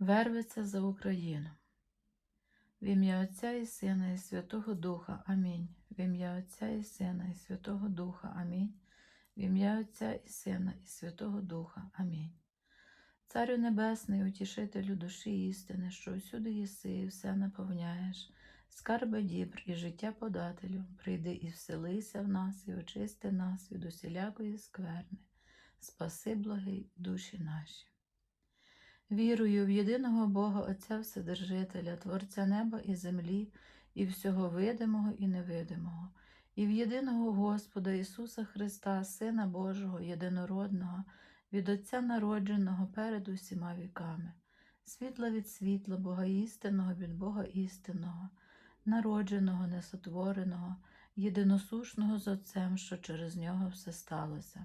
Вервиться за Україну. В ім'я Отця і Сина, і Святого Духа. Амінь. В ім'я Отця і Сина, і Святого Духа. Амінь. В ім'я Отця і Сина, і Святого Духа. Амінь. Царю Небесний, утішителю душі істини, що всюди єси і все наповняєш, скарби дібр і життя подателю, прийди і вселися в нас, і очисти нас від усілякої скверни, спаси благий душі наші. Вірую в єдиного Бога Отця Вседержителя, Творця неба і землі, і всього видимого і невидимого, і в єдиного Господа Ісуса Христа, Сина Божого, єдинородного, від Отця народженого перед усіма віками, світла від світла, Бога істинного від Бога істинного, народженого, несотвореного, єдиносушного з Отцем, що через нього все сталося.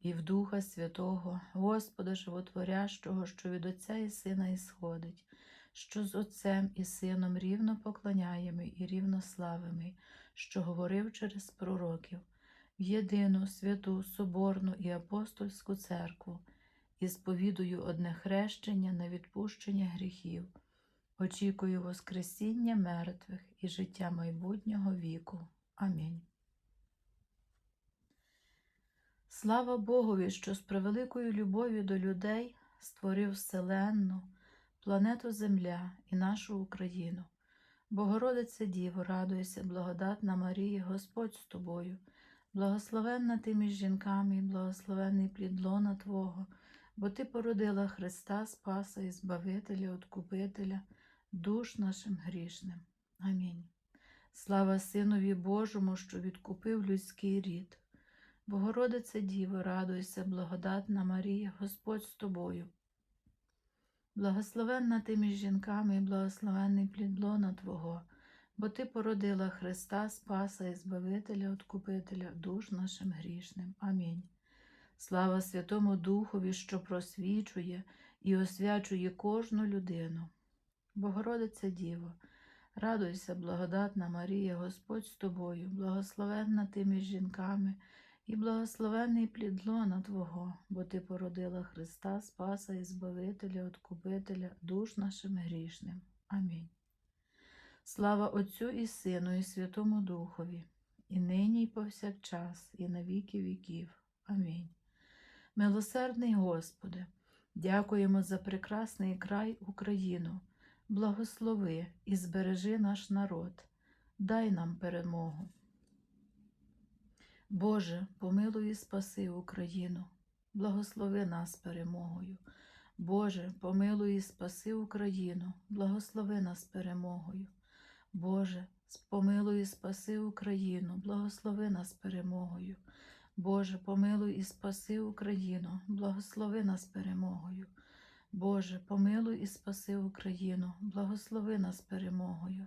і в Духа Святого, Господа Животворящого, що від Отця і Сина ісходить, що з Отцем і Сином рівно поклоняємо і рівно славимо, що говорив через пророків, в єдину святу, Соборну і апостольську церкву, і сповідую одне хрещення на відпущення гріхів, очікую Воскресіння мертвих і життя майбутнього віку. Амінь. Слава Богові, що з превеликою любов'ю до людей створив Вселенну, планету Земля і нашу Україну. Богородице Діво, радуйся, благодатна Марія, Господь з тобою, благословенна ти між жінками, і благословенний плід лона Твого, бо Ти породила Христа Спаса і Збавителя, Откупителя, душ нашим грішним. Амінь. Слава Синові Божому, що відкупив людський рід. Богородице Діво, радуйся, благодатна Марія, Господь з тобою. Благословенна ти між жінками і благословенний плід лона Твого, бо Ти породила Христа, Спаса і Збавителя, Откупителя, душ нашим грішним. Амінь. Слава Святому Духові, що просвічує і освячує кожну людину. Богородице Діво, радуйся, благодатна Марія, Господь з тобою, благословенна ти між жінками. І благословений плід лона Твого, бо Ти породила Христа, Спаса і Збавителя, Откупителя, душ нашим грішним. Амінь. Слава Отцю і Сину, і Святому Духові, і нині, і повсякчас, і на віки віків. Амінь. Милосердний Господи, дякуємо за прекрасний край Україну, благослови і збережи наш народ, дай нам перемогу. Боже, помилуй і спаси Україну, благослови нас перемогою. Боже, помилуй і спаси Україну, благослови нас перемогою. Боже, помилуй і спаси Україну, благослови нас перемогою. Боже, помилуй і спаси Україну, благослови нас перемогою. Боже, помилуй і спаси Україну, благослови нас перемогою.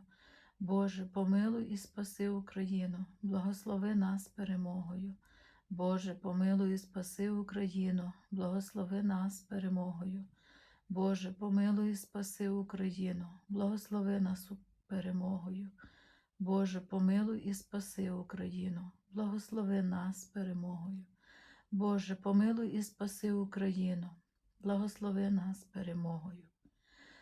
Боже, помилуй і спаси Україну, благослови нас перемогою. Боже, помилуй і спаси Україну, благослови нас перемогою. Боже, помилуй і спаси Україну, благослови нас перемогою. Боже, помилуй і спаси Україну, благослови нас перемогою. Боже, помилуй і спаси Україну, благослови нас перемогою.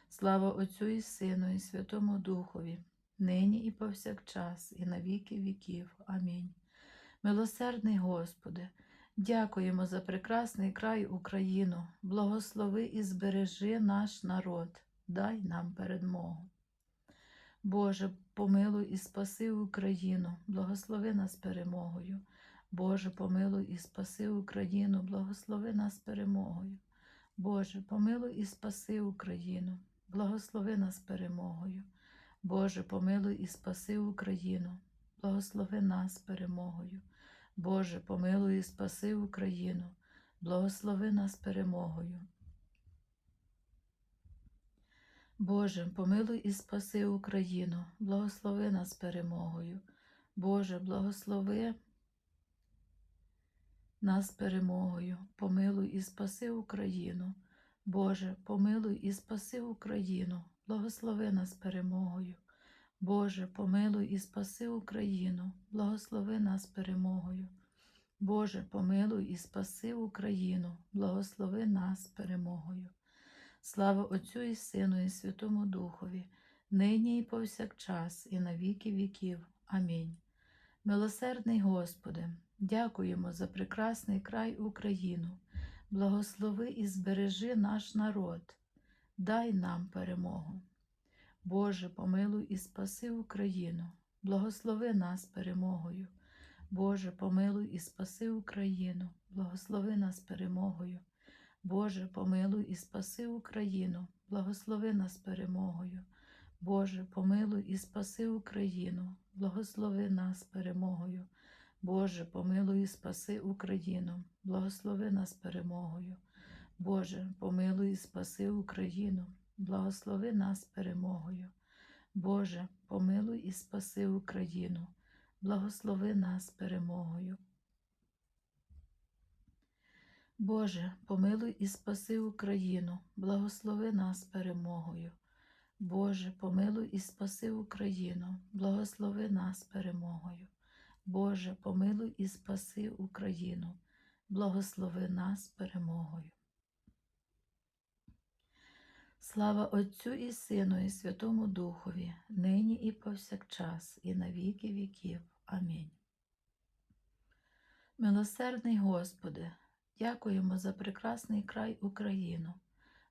Слава Отцю і Сину, і Святому Духові нині і повсякчас, і на віки віків. Амінь. Милосердний Господи, дякуємо за прекрасний край Україну, благослови і збережи наш народ, дай нам передмогу. Боже, помилуй і спаси Україну, благослови нас перемогою. Боже, помилуй і спаси Україну, благослови нас перемогою. Боже, помилуй і спаси Україну, благослови нас перемогою. Боже, помилуй і спаси Україну, благослови нас перемогою. Боже, помилуй і спаси Україну, благослови нас перемогою. Боже, помилуй і спаси Україну, благослови нас перемогою. Боже, благослови нас перемогою, помилуй і спаси Україну. Боже, помилуй і спаси Україну, благослови нас перемогою. Боже, помилуй і спаси Україну, благослови нас перемогою. Боже, помилуй і спаси Україну, благослови нас перемогою. Слава Отцю і Сину, і Святому Духові, нині і повсякчас, і на віки віків. Амінь. Милосердний Господи, дякуємо за прекрасний край Україну. Благослови і збережи наш народ, дай нам перемогу. Боже, помилуй і спаси Україну, благослови нас перемогою. Боже, помилуй і спаси Україну, благослови нас перемогою. Боже, помилуй і спаси Україну, благослови нас перемогою. Боже, помилуй і спаси Україну, благослови нас перемогою. Боже, помилуй і спаси Україну, благослови нас перемогою. Боже, помилуй і спаси Україну, благослови нас перемогою. Боже, помилуй і спаси Україну, благослови нас перемогою. Боже, помилуй і спаси Україну, благослови нас перемогою. Боже, помилуй і спаси Україну, благослови нас перемогою. Боже, помилуй і спаси Україну, благослови нас перемогою. Слава Отцю і Сину, і Святому Духові, нині і повсякчас, і на віки віків. Амінь. Милосердний Господи, дякуємо за прекрасний край Україну.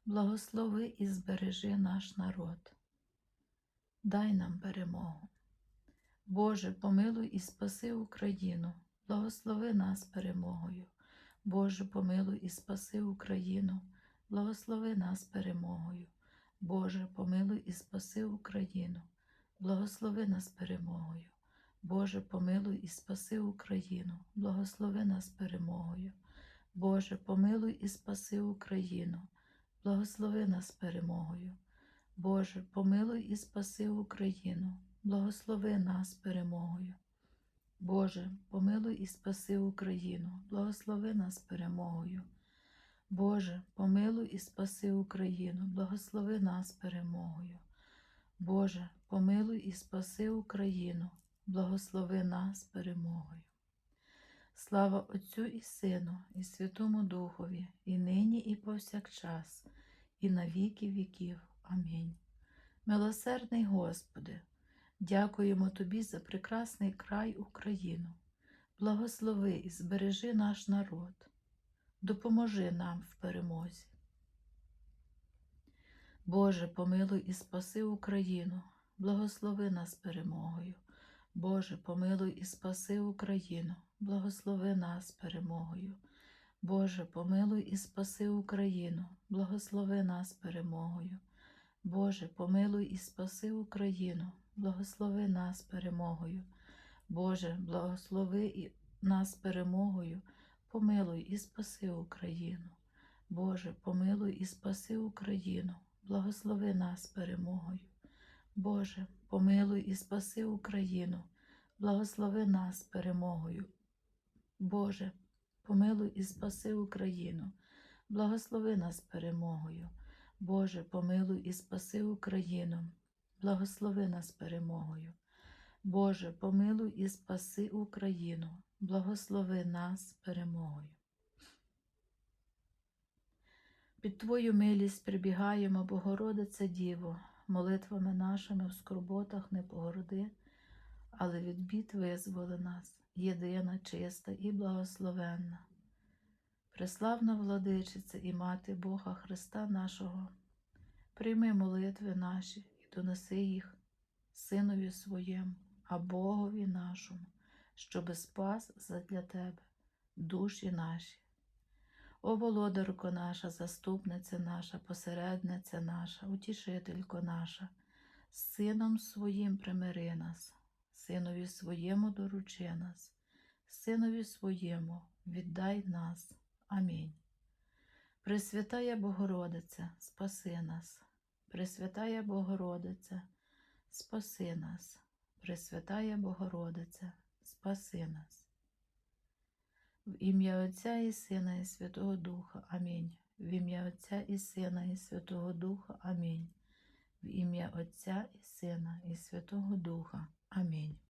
Благослови і збережи наш народ. Дай нам перемогу. Боже, помилуй і спаси Україну, благослови нас перемогою. Боже, помилуй і спаси Україну, благослови нас перемогою. Боже, помилуй і спаси Україну, благослови нас перемогою. Боже, помилуй і спаси Україну, благослови нас перемогою. Боже, помилуй і спаси Україну, благослови нас перемогою. Боже, помилуй і спаси Україну, благослови нас перемогою. Боже, помилуй і спаси Україну, благослови нас перемогою. Боже, помилуй і спаси Україну, благослови нас перемогою. Боже, помилуй і спаси Україну, благослови нас перемогою. Слава Отцю і Сину, і Святому Духові, і нині, і повсякчас, і на віки віків. Амінь. Милосердний Господи, дякуємо Тобі за прекрасний край Україну. Благослови і збережи наш народ, допоможи нам в перемозі. Боже, помилуй і спаси Україну, благослови нас перемогою. Боже, помилуй і спаси Україну, благослови нас перемогою. Боже, помилуй і спаси Україну, благослови нас перемогою. Боже, помилуй і спаси Україну, благослови нас перемогою. Боже, благослови нас перемогою, помилуй і спаси Україну. Боже, помилуй і спаси Україну, благослови нас перемогою. Боже, помилуй і спаси Україну, благослови нас перемогою. Боже, помилуй і спаси Україну, благослови нас перемогою. Боже, помилуй і спаси Україну, благослови нас перемогою. Боже, помилуй і спаси Україну, благослови нас перемогою. Під Твою милість прибігаємо, Богородице Діво, молитвами нашими в скорботах не погороди, але від бід визволи нас, єдина, чиста і благословенна. Преславна владичиця і мати Бога Христа нашого, прийми молитви наші і донеси їх Синові своєму, а Богові нашому, щоби спас задля Тебе, душі наші. О володарко наша, заступниця наша, посередниця наша, утішителько наша, з Сином своїм примири нас, Синові своєму доручи нас, Синові своєму віддай нас. Амінь. Пресвятая Богородице, спаси нас, Пресвятая Богородице, спаси нас. Пресвятая Богородице, спаси нас. В ім'я Отця і Сина і Святого Духа. Амінь. В ім'я Отця і Сина і Святого Духа. Амінь. В ім'я Отця і Сина і Святого Духа. Амінь.